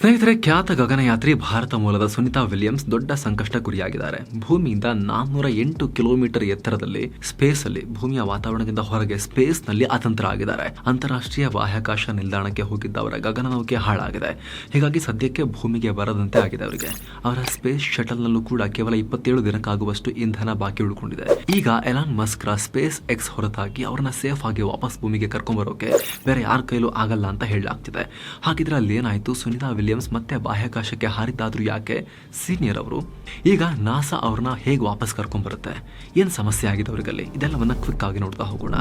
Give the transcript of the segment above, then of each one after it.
ಸ್ನೇಹಿತರೆ, ಖ್ಯಾತ ಗಗನಯಾತ್ರಿ ಭಾರತ ಮೂಲದ ಸುನಿತಾ ವಿಲಿಯಮ್ಸ್ ದೊಡ್ಡ ಸಂಕಷ್ಟ ಗುರಿಯಾಗಿದ್ದಾರೆ ಭೂಮಿಯಿಂದ ನಾನ್ನೂರ ಎಂಟು ಕಿಲೋಮೀಟರ್ ಎತ್ತರದಲ್ಲಿ ಸ್ಪೇಸ್ ಅಲ್ಲಿ ಭೂಮಿಯ ವಾತಾವರಣದಿಂದ ಹೊರಗೆ ಸ್ಪೇಸ್ನಲ್ಲಿ ಅತಂತ್ರ ಆಗಿದ್ದಾರೆ ಅಂತಾರಾಷ್ಟ್ರೀಯ ಬಾಹ್ಯಾಕಾಶ ನಿಲ್ದಾಣಕ್ಕೆ ಹೋಗಿದ್ದ ಅವರ ಗಗನನೌಕೆ ಹಾಳಾಗಿದೆ. ಹೀಗಾಗಿ ಸದ್ಯಕ್ಕೆ ಭೂಮಿಗೆ ಬರದಂತೆ ಆಗಿದೆ ಅವರಿಗೆ. ಅವರ ಸ್ಪೇಸ್ ಶಟಲ್ ನಲ್ಲೂ ಕೂಡ ಕೇವಲ ಇಪ್ಪತ್ತೇಳು ದಿನಕ್ಕಾಗುವಷ್ಟು ಇಂಧನ ಬಾಕಿ ಉಳ್ಕೊಂಡಿದೆ. ಈಗ ಎಲಾನ್ ಮಸ್ಕ್ರ ಸ್ಪೇಸ್ ಎಕ್ಸ್ ಹೊರತಾಗಿ ಅವರನ್ನ ಸೇಫ್ ಆಗಿ ವಾಪಸ್ ಭೂಮಿಗೆ ಕರ್ಕೊಂಡ್ಬರೋಕೆ ಬೇರೆ ಯಾರ ಕೈಲೂ ಆಗಲ್ಲ ಅಂತ ಹೇಳಲಾಗ್ತಿದೆ. ಹಾಗಿದ್ರೆ ಅಲ್ಲಿ ಏನಾಯ್ತು ಸುನಿತಾ ಮತ್ತೆ ಬಾಹ್ಯಾಕಾಶಕ್ಕೆ ಹಾರಿದ್ದಾದ್ರೂ ಯಾಕೆ? ಸೀನಿಯರ್ ಅವರು. ಈಗ ನಾಸಾ ಅವ್ರನ್ನ ಹೇಗೆ ವಾಪಸ್ ಕರ್ಕೊಂಡ್ಬರುತ್ತೆ ಏನು ಸಮಸ್ಯೆ ಆಗಿದೆ ಅವರಿಗಲ್ಲಿ? ಇದೆಲ್ಲವನ್ನ ಕ್ವಿಕ್ ಆಗಿ ನೋಡ್ತಾ ಹೋಗೋಣ.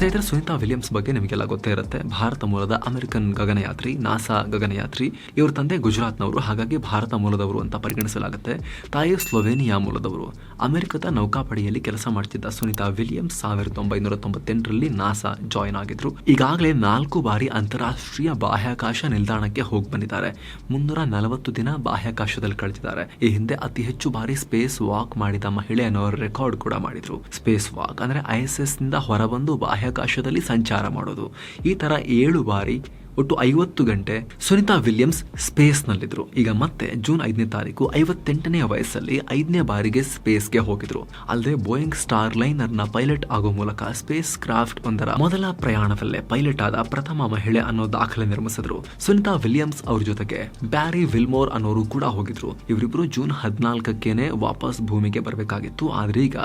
ಸ್ನೇಹಿತರೆ, ಸುನಿತಾ ವಿಲಿಯಮ್ಸ್ ಬಗ್ಗೆ ನಿಮಗೆಲ್ಲ ಗೊತ್ತೇ ಇರುತ್ತೆ. ಭಾರತ ಮೂಲದ ಅಮೆರಿಕನ್ ಗಗನಯಾತ್ರಿ, ನಾಸಾ ಗಗನಯಾತ್ರಿ, ಇವರ ತಂದೆ ಗುಜರಾತ್ನವರು. ಹಾಗಾಗಿ ಭಾರತ ಮೂಲದವರು ಅಂತ ಪರಿಗಣಿಸಲಾಗುತ್ತೆ. ತಾಯಿ ಸ್ಲೋವೇನಿಯಾ ಮೂಲದವರು. ಅಮೆರಿಕದ ನೌಕಾಪಡೆಯಲ್ಲಿ ಕೆಲಸ ಮಾಡ್ತಿದ್ದ ಸುನಿತಾ ವಿಲಿಯಮ್ಸ್ ಸಾವಿರದ ಒಂಬೈನೂರ ತೊಂಬತ್ತೆಂಟರಲ್ಲಿ ನಾಸಾ ಜಾಯಿನ್ ಆಗಿದ್ರು. ಈಗಾಗಲೇ ನಾಲ್ಕು ಬಾರಿ ಅಂತಾರಾಷ್ಟ್ರೀಯ ಬಾಹ್ಯಾಕಾಶ ನಿಲ್ದಾಣಕ್ಕೆ ಹೋಗಿ ಬಂದಿದ್ದಾರೆ. ಮುನ್ನೂರ ನಲವತ್ತು ದಿನ ಬಾಹ್ಯಾಕಾಶದಲ್ಲಿ ಕಳೆದಿದ್ದಾರೆ. ಈ ಹಿಂದೆ ಅತಿ ಹೆಚ್ಚು ಬಾರಿ ಸ್ಪೇಸ್ ವಾಕ್ ಮಾಡಿದ ಮಹಿಳೆ ಅನ್ನೋ ರೆಕಾರ್ಡ್ ಕೂಡ ಮಾಡಿದ್ರು. ಸ್ಪೇಸ್ ವಾಕ್ ಅಂದ್ರೆ ಐ ಎಸ್ ಎಸ್ನಿಂದ ಹೊರಬಂದು ಬಾಹ್ಯಾಕಾಶದಲ್ಲಿ ಸಂಚಾರ ಮಾಡೋದು. ಈ ತರ ಏಳು ಬಾರಿ ಒಟ್ಟು ಐವತ್ತು ಗಂಟೆ ಸುನಿತಾ ವಿಲಿಯಮ್ಸ್ ಸ್ಪೇಸ್ ನಲ್ಲಿದ್ರು ಈಗ ಮತ್ತೆ ಜೂನ್ ಐದನೇ ತಾರೀಕು ಐವತ್ತೆಂಟನೇ ವಯಸ್ಸಲ್ಲಿ ಐದನೇ ಬಾರಿಗೆ ಸ್ಪೇಸ್ಗೆ ಹೋಗಿದ್ರು. ಅಲ್ಲದೆ ಬೋಯಿಂಗ್ ಸ್ಟಾರ್ ಲೈನರ್ನ ಪೈಲಟ್ ಆಗೋ ಮೂಲಕ ಸ್ಪೇಸ್ ಕ್ರಾಫ್ಟ್ ಒಂದರ ಮೊದಲ ಪ್ರಯಾಣದಲ್ಲೇ ಪೈಲಟ್ ಆದ ಪ್ರಥಮ ಮಹಿಳೆ ಅನ್ನೋ ದಾಖಲೆ ನಿರ್ಮಿಸಿದ್ರು. ಸುನಿತಾ ವಿಲಿಯಮ್ಸ್ ಅವ್ರ ಜೊತೆಗೆ ಬ್ಯಾರಿ ವಿಲ್ಮೋರ್ ಅನ್ನೋರು ಕೂಡ ಹೋಗಿದ್ರು. ಇವರಿಬ್ರು ಜೂನ್ ಹದಿನಾಲ್ಕಕ್ಕೇನೆ ವಾಪಸ್ ಭೂಮಿಗೆ ಬರಬೇಕಾಗಿತ್ತು. ಆದ್ರೆ ಈಗ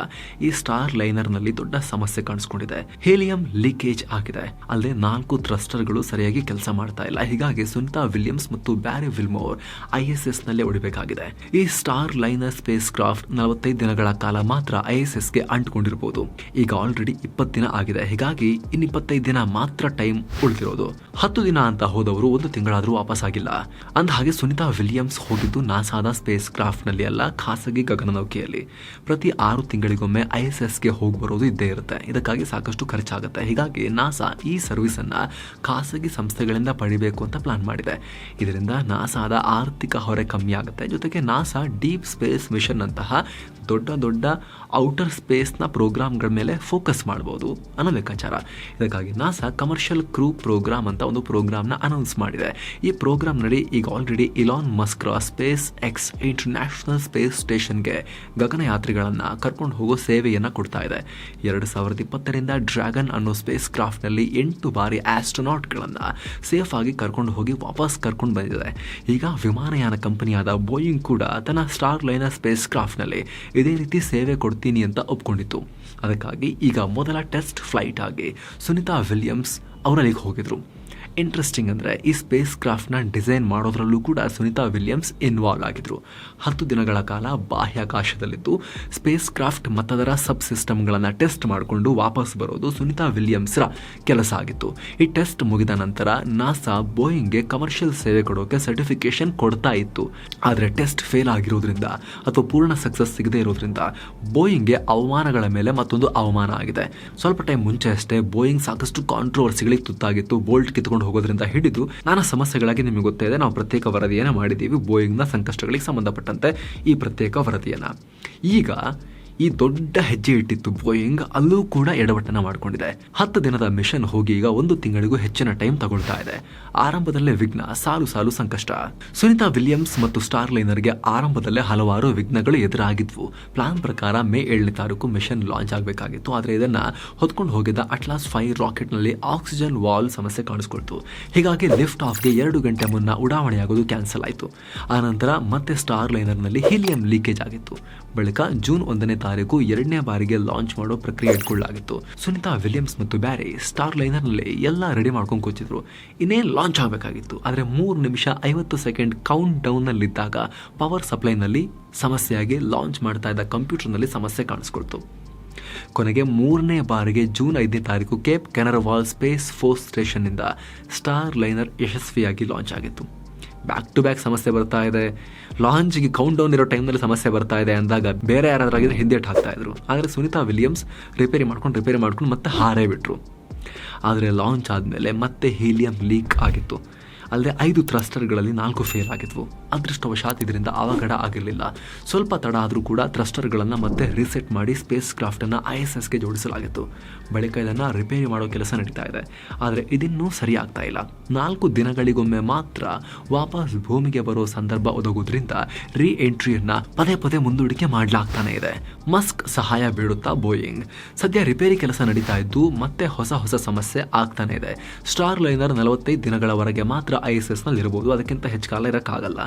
ಈ ಸ್ಟಾರ್ ಲೈನರ್ನಲ್ಲಿ ದೊಡ್ಡ ಸಮಸ್ಯೆ ಕಾಣಿಸ್ಕೊಂಡಿದೆ. ಹೇಲಿಯಂ ಲೀಕೇಜ್ ಆಗಿದೆ. ಅಲ್ಲದೆ ನಾಲ್ಕು ಥ್ರಸ್ಟರ್ಗಳು ಸರಿಯಾಗಿ ಕೆಲಸ ಮಾಡ್ತಾ ಇಲ್ಲ. ಹೀಗಾಗಿ ಸುನಿತಾ ವಿಲಿಯಮ್ಸ್ ಮತ್ತು ಬ್ಯಾರಿ ವಿಲ್ಮೋರ್ ಐ ಎಸ್ ಎಸ್ನಲ್ಲಿ ಉಳಿಬೇಕಾಗಿದೆ ಈ ಸ್ಟಾರ್ ಲೈನರ್ ಸ್ಪೇಸ್ ಕ್ರಾಫ್ಟ್ ನಲವತ್ತೈದು ದಿನಗಳ ಕಾಲ ಮಾತ್ರ ಐ ಎಸ್ ಎಸ್ಗೆ ಅಂಟಿಕೊಂಡಿರಬಹುದು ಈಗ ಆಲ್ರೆಡಿ ಇಪ್ಪತ್ತು ದಿನ ಆಗಿದೆ. ಹೀಗಾಗಿ ಇನ್ ಇಪ್ಪತ್ತೈದು ದಿನ ಮಾತ್ರ ಟೈಮ್ ಉಳಿದಿರೋದು. ಹತ್ತು ದಿನ ಅಂತ ಹೋದವರು ಒಂದು ತಿಂಗಳಾದರೂ ವಾಪಸ್ ಆಗಿಲ್ಲ. ಅಂದ ಹಾಗೆ ಸುನಿತಾ ವಿಲಿಯಮ್ಸ್ ಹೋಗಿದ್ದು ನಾಸಾದ ಸ್ಪೇಸ್ ಕ್ರಾಫ್ಟ್ನಲ್ಲಿ ಅಲ್ಲ, ಖಾಸಗಿ ಗಗನನೌಕೆಯಲ್ಲಿ. ಪ್ರತಿ ಆರು ತಿಂಗಳಿಗೊಮ್ಮೆ ಐ ಎಸ್ ಎಸ್ಗೆ ಹೋಗಿ ಬರೋದು ಇದ್ದೇ ಇರುತ್ತೆ. ಇದಕ್ಕಾಗಿ ಸಾಕಷ್ಟು ಖರ್ಚಾಗುತ್ತೆ. ಹೀಗಾಗಿ ನಾಸಾ ಈ ಸರ್ವಿಸ್ ಅನ್ನ ಖಾಸಗಿ ಸಂಸ್ಥೆಗಳಿಂದ ಪಡಿಬೇಕು ಅಂತ ಪ್ಲಾನ್ ಮಾಡಿದೆ. ಇದರಿಂದ ನಾಸಾದ ಆರ್ಥಿಕ ಹೊರೆ ಕಮ್ಮಿ ಆಗುತ್ತೆ. ಜೊತೆಗೆ ನಾಸಾ ಡೀಪ್ ಸ್ಪೇಸ್ ಮಿಷನ್ ಅಂತಹ ದೊಡ್ಡ ದೊಡ್ಡ ಔಟರ್ ಸ್ಪೇಸ್ನ ಪ್ರೋಗ್ರಾಮ್ಗಳ ಮೇಲೆ ಫೋಕಸ್ ಮಾಡ್ಬೋದು ಅನ್ನೋ ಲೆಕ್ಕಾಚಾರ. ಇದಕ್ಕಾಗಿ ನಾಸಾ ಕಮರ್ಷಿಯಲ್ ಕ್ರೂ ಪ್ರೋಗ್ರಾಮ್ ಅಂತ ಒಂದು ಪ್ರೋಗ್ರಾಮ್ನ ಅನೌನ್ಸ್ ಮಾಡಿದೆ. ಈ ಪ್ರೋಗ್ರಾಮ್ನಲ್ಲಿ ಈಗ ಆಲ್ರೆಡಿ ಇಲಾನ್ ಮಸ್ಕ್ರ ಸ್ಪೇಸ್ ಎಕ್ಸ್ ಇಂಟರ್ನ್ಯಾಷನಲ್ ಸ್ಪೇಸ್ ಸ್ಟೇಷನ್ಗೆ ಗಗನಯಾತ್ರಿಗಳನ್ನು ಕರ್ಕೊಂಡು ಹೋಗೋ ಸೇವೆಯನ್ನು ಕೊಡ್ತಾ ಇದೆ. ಎರಡು ಸಾವಿರದ ಇಪ್ಪತ್ತರಿಂದ ಡ್ರ್ಯಾಗನ್ ಅನ್ನೋ ಸ್ಪೇಸ್ ಕ್ರಾಫ್ಟ್ನಲ್ಲಿ ಎಂಟು ಬಾರಿ ಆಸ್ಟ್ರೋನಾಟ್ಗಳನ್ನು ಸೇಫ್ ಆಗಿ ಕರ್ಕೊಂಡು ಹೋಗಿ ವಾಪಸ್ ಕರ್ಕೊಂಡು ಬಂದಿದೆ. ಈಗ ವಿಮಾನಯಾನ ಕಂಪನಿಯಾದ ಬೋಯಿಂಗ್ ಕೂಡ ತನ್ನ ಸ್ಟಾರ್ ಲೈನರ್ ಸ್ಪೇಸ್ ಕ್ರಾಫ್ಟ್ನಲ್ಲಿ ಇದೇ ರೀತಿ ಸೇವೆ ಕೊಡ್ತೀನಿ ಅಂತ ಒಪ್ಕೊಂಡಿತ್ತು. ಅದಕ್ಕಾಗಿ ಈಗ ಮೊದಲ ಟೆಸ್ಟ್ ಫ್ಲೈಟ್ ಆಗಿ ಸುನಿತಾ ವಿಲಿಯಮ್ಸ್ ಅವರಲ್ಲಿಗೆ ಹೋಗಿದ್ರು. ಇಂಟ್ರೆಸ್ಟಿಂಗ್ ಅಂದರೆ ಈ ಸ್ಪೇಸ್ ಕ್ರಾಫ್ಟ್ನ ಡಿಸೈನ್ ಮಾಡೋದ್ರಲ್ಲೂ ಕೂಡ ಸುನಿತಾ ವಿಲಿಯಮ್ಸ್ ಇನ್ವಾಲ್ವ್ ಆಗಿದ್ರು. ಹತ್ತು ದಿನಗಳ ಕಾಲ ಬಾಹ್ಯಾಕಾಶದಲ್ಲಿದ್ದು ಸ್ಪೇಸ್ ಕ್ರಾಫ್ಟ್ ಮತ್ತದರ ಸಬ್ ಸಿಸ್ಟಮ್ಗಳನ್ನು ಟೆಸ್ಟ್ ಮಾಡಿಕೊಂಡು ವಾಪಸ್ ಬರೋದು ಸುನಿತಾ ವಿಲಿಯಮ್ಸ್ರ ಕೆಲಸ ಆಗಿತ್ತು. ಈ ಟೆಸ್ಟ್ ಮುಗಿದ ನಂತರ ನಾಸಾ ಬೋಯಿಂಗ್ಗೆ ಕಮರ್ಷಿಯಲ್ ಸೇವೆ ಕೊಡೋಕೆ ಸರ್ಟಿಫಿಕೇಶನ್ ಕೊಡ್ತಾ ಇತ್ತು. ಆದರೆ ಟೆಸ್ಟ್ ಫೇಲ್ ಆಗಿರೋದ್ರಿಂದ ಅಥವಾ ಪೂರ್ಣ ಸಕ್ಸಸ್ ಸಿಗದೇ ಇರೋದ್ರಿಂದ ಬೋಯಿಂಗ್ಗೆ ಅವಮಾನಗಳ ಮೇಲೆ ಮತ್ತೊಂದು ಅವಮಾನ ಆಗಿದೆ. ಸ್ವಲ್ಪ ಟೈಮ್ ಮುಂಚೆ ಅಷ್ಟೇ ಬೋಯಿಂಗ್ ಸಾಕಷ್ಟು ಕಾಂಟ್ರವರ್ಸಿಗಳಿಗೆ ತುತ್ತಾಗಿತ್ತು. ಬೋಲ್ಟ್ ಕಿತ್ಕೊಂಡು ಹೋಗೋದ್ರಿಂದ ಹಿಡಿದು ನಾನಾ ಸಮಸ್ಯೆಗಳಾಗಿ ನಿಮಗೆ ಗೊತ್ತೇ ಇದೆ, ನಾವು ಪ್ರತ್ಯೇಕ ವರದಿಯನ್ನು ಮಾಡಿದ್ದೀವಿ ಬೋಯಿಂಗ್ನ ಸಂಕಷ್ಟಗಳಿಗೆ ಸಂಬಂಧಪಟ್ಟಂತೆ ಈ ಪ್ರತ್ಯೇಕ ವರದಿಯನ್ನು. ಈಗ ಈ ದೊಡ್ಡ ಹೆಜ್ಜೆ ಇಟ್ಟಿತ್ತು ಬೋಯಿಂಗ್. ಅಲ್ಲೂ ಕೂಡ ಎಡವಟ್ಟನ ಮಾಡಿಕೊಂಡಿದೆ. ಹತ್ತು ದಿನದ ಮಿಷನ್ ಹೋಗಿ ಈಗ ಒಂದು ತಿಂಗಳಿಗೂ ಹೆಚ್ಚಿನ ಟೈಮ್ ತಗೊಳ್ತಾ ಇದೆ. ಆರಂಭದಲ್ಲೇ ವಿಘ್ನ, ಸಾಲು ಸಾಲು ಸಂಕಷ್ಟ. ಸುನಿತಾ ವಿಲಿಯಮ್ಸ್ ಮತ್ತು ಸ್ಟಾರ್ ಲೈನರ್ಗೆ ಆರಂಭದಲ್ಲೇ ಹಲವಾರು ವಿಘ್ನಗಳು ಎದುರಾಗಿದ್ವು. ಪ್ಲಾನ್ ಪ್ರಕಾರ ಮೇ ಏಳನೇ ತಾರೀಕು ಮಿಷನ್ ಲಾಂಚ್ ಆಗಬೇಕಾಗಿತ್ತು. ಆದರೆ ಇದನ್ನ ಹೊತ್ಕೊಂಡು ಹೋಗಿದ್ದ ಅಟ್ಲಾಸ್ ಫೈವ್ ರಾಕೆಟ್ನಲ್ಲಿ ಆಕ್ಸಿಜನ್ ವಾಲ್ ಸಮಸ್ಯೆ ಕಾಣಿಸ್ಕೊಳ್ತು. ಹೀಗಾಗಿ ಲಿಫ್ಟ್ ಆಫ್ಗೆ ಎರಡು ಗಂಟೆ ಮುನ್ನ ಉಡಾವಣೆಯಾಗೋದು ಕ್ಯಾನ್ಸಲ್ ಆಯಿತು. ಆನಂತರ ಮತ್ತೆ ಸ್ಟಾರ್ ಲೈನರ್ನಲ್ಲಿ ಹೀಲಿಯಂ ಲೀಕೇಜ್ ಆಗಿತ್ತು. ಬಳಿಕ ಜೂನ್ ಒಂದನೇ ತಾರೀಕು ಎರಡನೇ ಬಾರಿಗೆ ಲಾಂಚ್ ಮಾಡೋ ಪ್ರಕ್ರಿಯೆ ಇಟ್ಕೊಳ್ಳಲಾಗಿತ್ತು. ಸುನಿತಾ ವಿಲಿಯಮ್ಸ್ ಮತ್ತು ಬ್ಯಾರಿ ಸ್ಟಾರ್ ಲೈನರ್ನಲ್ಲಿ ಎಲ್ಲ ರೆಡಿ ಮಾಡ್ಕೊಂಡು ಕೂತಿದ್ರು. ಇನ್ನೇನು ಲಾಂಚ್ ಆಗಬೇಕಾಗಿತ್ತು. ಆದರೆ ಮೂರು ನಿಮಿಷ ಐವತ್ತು ಸೆಕೆಂಡ್ ಕೌಂಟ್ ಡೌನ್ನಲ್ಲಿದ್ದಾಗ ಪವರ್ ಸಪ್ಲೈನಲ್ಲಿ ಸಮಸ್ಯೆಯಾಗಿ ಲಾಂಚ್ ಮಾಡ್ತಾ ಇದ್ದ ಕಂಪ್ಯೂಟರ್ನಲ್ಲಿ ಸಮಸ್ಯೆ ಕಾಣಿಸ್ಕೊಳ್ತು. ಕೊನೆಗೆ ಮೂರನೇ ಬಾರಿಗೆ ಜೂನ್ ಐದನೇ ತಾರೀಕು ಕೇಪ್ ಕೆನರವಾಲ್ ಸ್ಪೇಸ್ ಫೋರ್ಸ್ ಸ್ಟೇಷನ್ನಿಂದ ಸ್ಟಾರ್ ಲೈನರ್ ಯಶಸ್ವಿಯಾಗಿ ಲಾಂಚ್ ಆಗಿತ್ತು. ಬ್ಯಾಕ್ ಟು ಬ್ಯಾಕ್ ಸಮಸ್ಯೆ ಬರ್ತಾ ಇದೆ. ಲಾಂಚ್ಗೆ ಕೌಂಟ್ ಡೌನ್ ಇರೋ ಟೈಮ್ನಲ್ಲಿ ಸಮಸ್ಯೆ ಬರ್ತಾ ಇದೆ ಅಂದಾಗ ಬೇರೆ ಯಾರಾದ್ರಾಗಿದ್ರೆ ಹಿಂದೆ ಹಾಕ್ತಾ ಇದ್ರು. ಆದರೆ ಸುನಿತಾ ವಿಲಿಯಮ್ಸ್ ರಿಪೇರಿ ಮಾಡ್ಕೊಂಡು ರಿಪೇರಿ ಮಾಡ್ಕೊಂಡು ಮತ್ತೆ ಹಾರೇ ಬಿಟ್ರು. ಆದರೆ ಲಾಂಚ್ ಆದಮೇಲೆ ಮತ್ತೆ ಹೀಲಿಯಂ ಲೀಕ್ ಆಗಿತ್ತು. ಅಲ್ಲದೆ ಐದು ಥ್ರಸ್ಟರ್ಗಳಲ್ಲಿ ನಾಲ್ಕು ಫೇಲ್ ಆಗಿದ್ವು. ಅದೃಷ್ಟವಶಾತ್ ಇದರಿಂದ ಅವಘಡ ಆಗಿರಲಿಲ್ಲ. ಸ್ವಲ್ಪ ತಡ ಆದರೂ ಕೂಡ ಥ್ರಸ್ಟರ್ಗಳನ್ನು ಮತ್ತೆ ರೀಸೆಟ್ ಮಾಡಿ ಸ್ಪೇಸ್ ಕ್ರಾಫ್ಟನ್ನು ಐ ಎಸ್ ಎಸ್ಗೆ ಜೋಡಿಸಲಾಗಿತ್ತು. ಬಳಿಕ ಇದನ್ನು ರಿಪೇರಿ ಮಾಡೋ ಕೆಲಸ ನಡೀತಾ ಇದೆ. ಆದರೆ ಇದಿನ್ನೂ ಸರಿಯಾಗ್ತಾ ಇಲ್ಲ. ನಾಲ್ಕು ದಿನಗಳಿಗೊಮ್ಮೆ ಮಾತ್ರ ವಾಪಸ್ ಭೂಮಿಗೆ ಬರೋ ಸಂದರ್ಭ ಒದಗೋದ್ರಿಂದ ರೀ ಎಂಟ್ರಿಯನ್ನು ಪದೇ ಪದೇ ಮುಂದೂಡಿಕೆ ಮಾಡಲಾಗ್ತಾನೆ ಇದೆ. ಮಸ್ಕ್ ಸಹಾಯ ಬೀಳುತ್ತಾ ಬೋಯಿಂಗ್. ಸದ್ಯ ರಿಪೇರಿ ಕೆಲಸ ನಡೀತಾ ಇದ್ದು ಮತ್ತೆ ಹೊಸ ಹೊಸ ಸಮಸ್ಯೆ ಆಗ್ತಾನೆ ಇದೆ. ಸ್ಟಾರ್ ಲೈನರ್ ನಲವತ್ತೈದು ದಿನಗಳವರೆಗೆ ಮಾತ್ರ ಐ ಎಸ್ ಎಸ್ನಲ್ಲಿ ಅದಕ್ಕಿಂತ ಹೆಚ್ಚು ಕಾಲ ಇರೋಕ್ಕಾಗಲ್ಲ.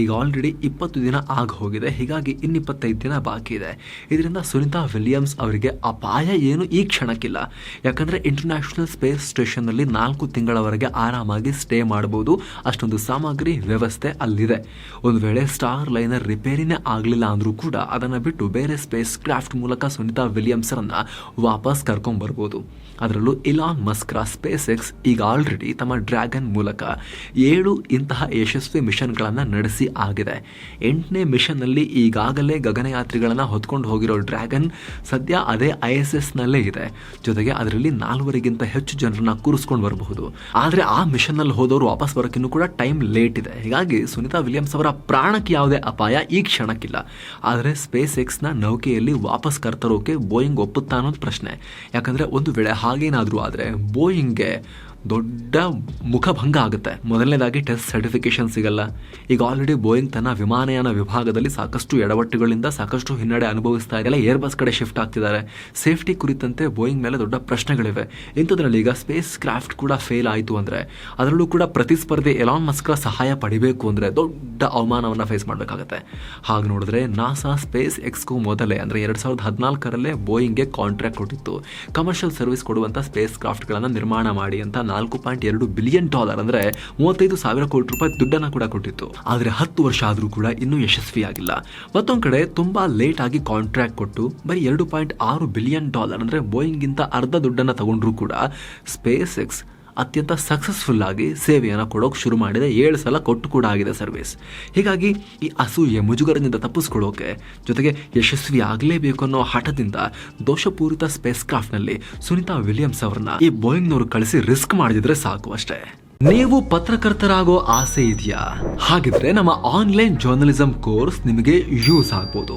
ಈಗ ಆಲ್ರೆಡಿ ಇಪ್ಪತ್ತು ದಿನ ಆಗ ಹೋಗಿದೆ. ಹೀಗಾಗಿ ಇನ್ನಿಪ್ಪತ್ತೈದು ದಿನ ಬಾಕಿ ಇದೆ. ಇದರಿಂದ ಸುನಿತಾ ವಿಲಿಯಮ್ಸ್ ಅವರಿಗೆ ಅಪಾಯ ಏನು ಈ ಕ್ಷಣಕ್ಕಿಲ್ಲ. ಯಾಕಂದ್ರೆ ಇಂಟರ್ನ್ಯಾಷನಲ್ ಸ್ಪೇಸ್ ಸ್ಟೇಷನ್ನಲ್ಲಿ ನಾಲ್ಕು ತಿಂಗಳವರೆಗೆ ಆರಾಮಾಗಿ ಸ್ಟೇ ಮಾಡಬಹುದು ಅಷ್ಟೊಂದು ಸಾಮಗ್ರಿ ವ್ಯವಸ್ಥೆ ಅಲ್ಲಿದೆ. ಒಂದು ವೇಳೆ ಸ್ಟಾರ್ ಲೈನರ್ ರಿಪೇರಿನೇ ಆಗಲಿಲ್ಲ ಅಂದರೂ ಕೂಡ ಅದನ್ನು ಬಿಟ್ಟು ಬೇರೆ ಸ್ಪೇಸ್ ಕ್ರಾಫ್ಟ್ ಮೂಲಕ ಸುನಿತಾ ವಿಲಿಯಮ್ಸರನ್ನು ವಾಪಸ್ ಕರ್ಕೊಂಡ್ಬರ್ಬೋದು ಅದರಲ್ಲೂ ಇಲಾನ್ ಮಸ್ಕ್ರ ಸ್ಪೇಸ್ ಎಕ್ಸ್ ಈಗ ಆಲ್ರೆಡಿ ತಮ್ಮ ಡ್ರ್ಯಾಗನ್ ಮೂಲಕ ಏಳು ಇಂತಹ ಯಶಸ್ವಿ ಮಿಷನ್ಗಳನ್ನು ನಡೆಸಿ ಆಗಿದೆ. ಎಂಟನೇ ಮಿಷನ್ನಲ್ಲಿ ಈಗಾಗಲೇ ಗಗನಯಾತ್ರಿಗಳನ್ನು ಹೊತ್ಕೊಂಡು ಹೋಗಿರೋ ಡ್ರ್ಯಾಗನ್ ಸದ್ಯ ಅದೇ ಐ ಎಸ್ ಎಸ್ನಲ್ಲೇ ಇದೆ. ಜೊತೆಗೆ ಅದರಲ್ಲಿ ನಾಲ್ವರಿಗಿಂತ ಹೆಚ್ಚು ಜನರನ್ನ ಕೂರಿಸ್ಕೊಂಡು ಬರಬಹುದು. ಆದರೆ ಆ ಮಿಷನ್ನಲ್ಲಿ ಹೋದವರು ವಾಪಸ್ ಬರೋಕ್ಕಿನ್ನೂ ಕೂಡ ಟೈಮ್ ಲೇಟ್ ಇದೆ. ಹೀಗಾಗಿ ಸುನಿತಾ ವಿಲಿಯಮ್ಸ್ ಅವರ ಪ್ರಾಣಕ್ಕೆ ಯಾವುದೇ ಅಪಾಯ ಈ ಕ್ಷಣಕ್ಕಿಲ್ಲ. ಆದರೆ ಸ್ಪೇಸ್ ಎಕ್ಸ್ನ ನೌಕೆಯಲ್ಲಿ ವಾಪಸ್ ಕರ್ತರೋಕೆ ಬೋಯಿಂಗ್ ಒಪ್ಪುತ್ತಾ ಅನ್ನೋದು ಪ್ರಶ್ನೆ. ಯಾಕಂದರೆ ಒಂದು ವೇಳೆ ಹಾಗೇನಾದರೂ ಆದರೆ ಬೋಯಿಂಗ್ಗೆ ದೊಡ್ಡ ಮುಖಭಂಗ ಆಗುತ್ತೆ. ಮೊದಲನೇದಾಗಿ ಟೆಸ್ಟ್ ಸರ್ಟಿಫಿಕೇಶನ್ ಸಿಗಲ್ಲ. ಈಗ ಆಲ್ರೆಡಿ ಬೋಯಿಂಗ್ ತನ್ನ ವಿಮಾನಯಾನ ವಿಭಾಗದಲ್ಲಿ ಸಾಕಷ್ಟು ಎಡವಟ್ಟುಗಳಿಂದ ಸಾಕಷ್ಟು ಹಿನ್ನಡೆ ಅನುಭವಿಸ್ತಾ ಇದೆಲ್ಲ ಏರ್ ಬಸ್ ಕಡೆ ಶಿಫ್ಟ್ ಆಗ್ತಿದ್ದಾರೆ. ಸೇಫ್ಟಿ ಕುರಿತಂತೆ ಬೋಯಿಂಗ್ ಮೇಲೆ ದೊಡ್ಡ ಪ್ರಶ್ನೆಗಳಿವೆ. ಇಂಥದ್ರಲ್ಲಿ ಈಗ ಸ್ಪೇಸ್ ಕ್ರಾಫ್ಟ್ ಕೂಡ ಫೇಲ್ ಆಯಿತು ಅಂದರೆ, ಅದರಲ್ಲೂ ಕೂಡ ಪ್ರತಿಸ್ಪರ್ಧಿ ಎಲಾನ್ ಮಸ್ಕ್ರ ಸಹಾಯ ಪಡಿಬೇಕು ಅಂದರೆ ದೊಡ್ಡ ಅವಮಾನವನ್ನು ಫೇಸ್ ಮಾಡಬೇಕಾಗತ್ತೆ. ಹಾಗೆ ನೋಡಿದ್ರೆ ನಾಸಾ ಸ್ಪೇಸ್ ಎಕ್ಸ್ಗೂ ಮೊದಲೇ ಅಂದರೆ ಎರಡು ಸಾವಿರದ ಹದಿನಾಲ್ಕರಲ್ಲೇ ಬೋಯಿಂಗ್ಗೆ ಕಾಂಟ್ರಾಕ್ಟ್ ಕೊಟ್ಟಿತ್ತು. ಕಮರ್ಷಿಯಲ್ ಸರ್ವಿಸ್ ಕೊಡುವಂಥ ಸ್ಪೇಸ್ ಕ್ರಾಫ್ಟ್ಗಳನ್ನು ನಿರ್ಮಾಣ ಮಾಡಿ ಅಂತ ನಾಲ್ಕು ಪಾಯಿಂಟ್ ಎರಡು ಬಿಲಿಯನ್ ಡಾಲರ್ ಅಂದರೆ ಮೂವತ್ತೈದು ಸಾವಿರ ಕೋಟಿ ರೂಪಾಯಿ ದುಡ್ಡನ್ನು ಕೂಡ ಕೊಟ್ಟಿತ್ತು. ಆದರೆ ಹತ್ತು ವರ್ಷ ಆದರೂ ಕೂಡ ಇನ್ನೂ ಯಶಸ್ವಿಯಾಗಿಲ್ಲ. ಮತ್ತೊಂದು ಕಡೆ ತುಂಬಾ ಲೇಟ್ ಆಗಿ ಕಾಂಟ್ರಾಕ್ಟ್ ಕೊಟ್ಟು ಬರೀ ಎರಡು ಪಾಯಿಂಟ್ ಆರು ಬಿಲಿಯನ್ ಡಾಲರ್ ಅಂದರೆ ಬೋಯಿಂಗ್ಗಿಂತ ಅರ್ಧ ದುಡ್ಡನ್ನು ತಗೊಂಡ್ರೂ ಕೂಡ ಸ್ಪೇಸ್ ಎಕ್ಸ್ ಅತ್ಯಂತ ಸಕ್ಸಸ್ಫುಲ್ ಆಗಿ ಸೇವೆಯನ್ನು ಕೊಡೋಕೆ ಶುರು ಮಾಡಿದೆ. ಏಳು ಸಲ ಕೊಟ್ಟು ಕೂಡ ಆಗಿದೆ ಸರ್ವಿಸ್ ಹೀಗಾಗಿ ಈ ಅಸೂಯೆ ಮುಜುಗರದಿಂದ ತಪ್ಪಿಸ್ಕೊಳ್ಳೋಕೆ ಜೊತೆಗೆ ಯಶಸ್ವಿ ಆಗಲೇಬೇಕು ಅನ್ನೋ ಹಠದಿಂದ ದೋಷಪೂರಿತ ಸ್ಪೇಸ್ ಕ್ರಾಫ್ಟ್ನಲ್ಲಿ ಸುನಿತಾ ವಿಲಿಯಮ್ಸ್ ಅವರನ್ನ ಈ ಬೋಯಿಂಗ್ನವರು ಕಳಿಸಿ ರಿಸ್ಕ್ ಮಾಡಿದ್ರೆ ಸಾಕು ಅಷ್ಟೇ. ನೀವು ಪತ್ರಕರ್ತರಾಗೋ ಆಸೆ ಇದೆಯಾ? ಹಾಗಿದ್ರೆ ನಮ್ಮ ಆನ್ಲೈನ್ ಜರ್ನಲಿಸಂ ಕೋರ್ಸ್ ನಿಮಗೆ ಯೂಸ್ ಆಗ್ಬೋದು.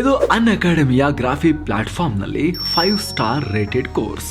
ಇದು ಅನ್ ಅಕಾಡೆಮಿಯ ಗ್ರಾಫಿ ಪ್ಲಾಟ್ಫಾರ್ಮ್ನಲ್ಲಿ ಫೈವ್ ಸ್ಟಾರ್ ರೇಟೆಡ್ ಕೋರ್ಸ್